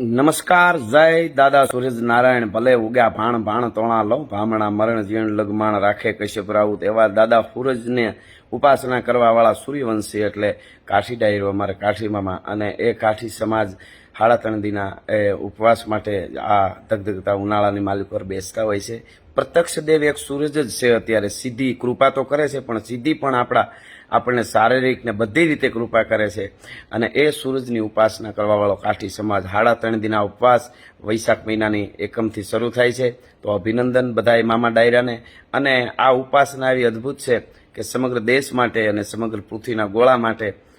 નમસ્કાર, જય દાદા સૂરજ નારાયણ, ભલે ઉગ્યા ભાણ ભાણ તોણા લો ભામણા મરણ જીણ લગમાણ રાખે કશ્યપ રાઉત એવા દાદા સૂરજને ઉપાસના કરવાવાળા સૂર્યવંશી એટલે કાઠી ડાયરો અમારે કાઠીમામાં અને એ કાઠી સમાજ સાડા ત્રણ દિના એ, ઉપવાસ માટે આ ધગધગતા ઉનાળાની માલિક પર બેસતા હોય છે. પ્રત્યક્ષ દેવ એક સૂરજ જ છે અત્યારે. સીધી કૃપા તો કરે છે, પણ સીધી પણ આપણા, આપણને શારીરિક ને બધી રીતે કૃપા કરે છે. અને એ સૂરજની ઉપાસના કરવાવાળો કાઠી સમાજ હાડા ત્રણ દિના ઉપવાસ વૈશાખ મહિનાની એકમથી શરૂ થાય છે. તો અભિનંદન બધાય મામા ડાયરાને. અને આ ઉપાસના એવી અદ્ભુત છે કે સમગ્ર દેશ માટે અને સમગ્ર પૃથ્વીના ગોળા માટે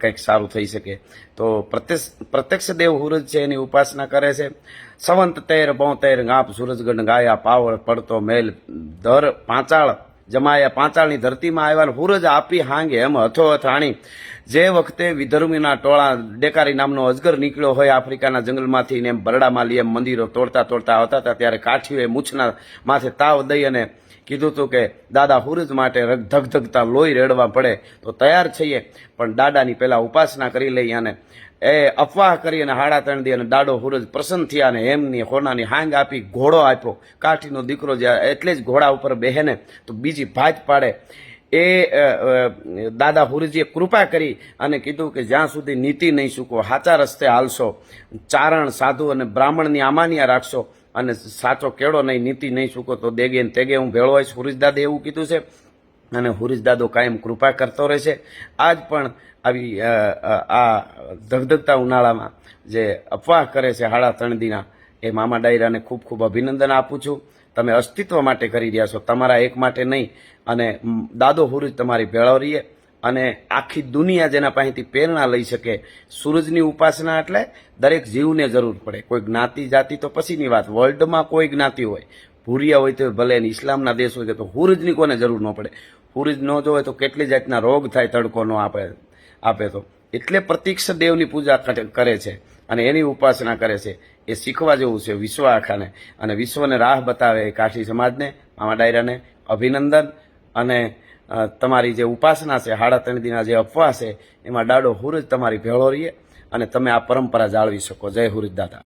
કંઈક સારું થઈ શકે. તો પ્રત્યક્ષ પ્રત્યક્ષ દેવ સૂરજ છે, એની ઉપાસના કરે છે. સંવંત તેર બોતેર ગાપ, સૂરજગઢ ગાયા, પાવળ, પડતો મેલ, દર, પાંચાળ જમાયા પાંચાળની ધરતીમાં આવ્યા ને સૂરજ આપી હાંગે એમ હથો અથાણી. જે વખતે વિધર્મીના ટોળા ડેકારી નામનો અજગર નીકળ્યો હોય આફ્રિકાના જંગલમાંથી ને એમ બરડામાં લઈ એમ મંદિરો તોડતા તોડતા આવતા હતા, ત્યારે કાઠીઓએ મૂછના માથે તાવ દઈ અને કીધું હતું કે, દાદા, હુરજ માટે ધગધગતા લોહી રેડવા પડે તો તૈયાર છીએ પણ દાદાની પહેલાં ઉપાસના કરી લઈ અને એ અફવાહ કરી અને હાડા ત્રણ દી અને દાડો હુરજ પ્રસન્ન થયા અને એમની હોનાની હાંગ આપી ઘોડો આપ્યો. કાઠીનો દીકરો જે એટલે જ ઘોડા ઉપર બેહેને તો બીજી ભાત પાડે. એ દાદા હુરજીએ કૃપા કરી અને કીધું કે જ્યાં સુધી નીતિ નહીં ચૂકો સાચા રસ્તે હાલશો. ચારણ સાધુ અને બ્રાહ્મણની આમાનિયા રાખશો અને સાચો કેળો નહીં, નીતિ નહીં ચૂકો તો દેગે તેગે હું ભેળો હોઈશ હુરજદાદે એવું કીધું છે. અને હુરજદાદો કાયમ કૃપા કરતો રહેશે આજ પણ આવી આ ધગધગતા ઉનાળામાં જે અફવાહ કરે છે હાડા તણદીના એ મામા ડાયરાને ખૂબ ખૂબ અભિનંદન આપું છું. તમે અસ્તિત્વ માટે કરી રહ્યા છો, તમારા એક માટે નહીં. અને દાદો હુરુજ તમારી ભેળો રહીએ અને આખી દુનિયા જેના પાસેથી પ્રેરણા લઈ શકે. સૂરજની ઉપાસના એટલે દરેક જીવને જરૂર પડે. કોઈ જ્ઞાતિ જાતિ તો પછીની વાત. વર્લ્ડમાં કોઈ જ્ઞાતિ હોય, ભૂરિયા હોય તો ભલે ઇસ્લામના દેશ હોય તો હુરજની કોને જરૂર ન પડે. હુરજ ન જોવે તો કેટલી જાતના રોગ થાય તડકોનો આપે આપે તો. એટલે પ્રતીક્ષ દેવની પૂજા કરે છે અને એની ઉપાસના કરે છે. એ શીખવા જેવું છે વિશ્વ આખાને અને વિશ્વને રાહ બતાવે એ કાઠી સમાજને, મામા ડાયરાને અભિનંદન. અને તમારી જે ઉપાસના છે, હાડા ત્રણ દિના જે અપવાસ છે, એમાં દાડો હુરજ તમારી ભેળો રહીએ અને તમે આ પરંપરા જાળવી શકો. જય હુરજ દાદા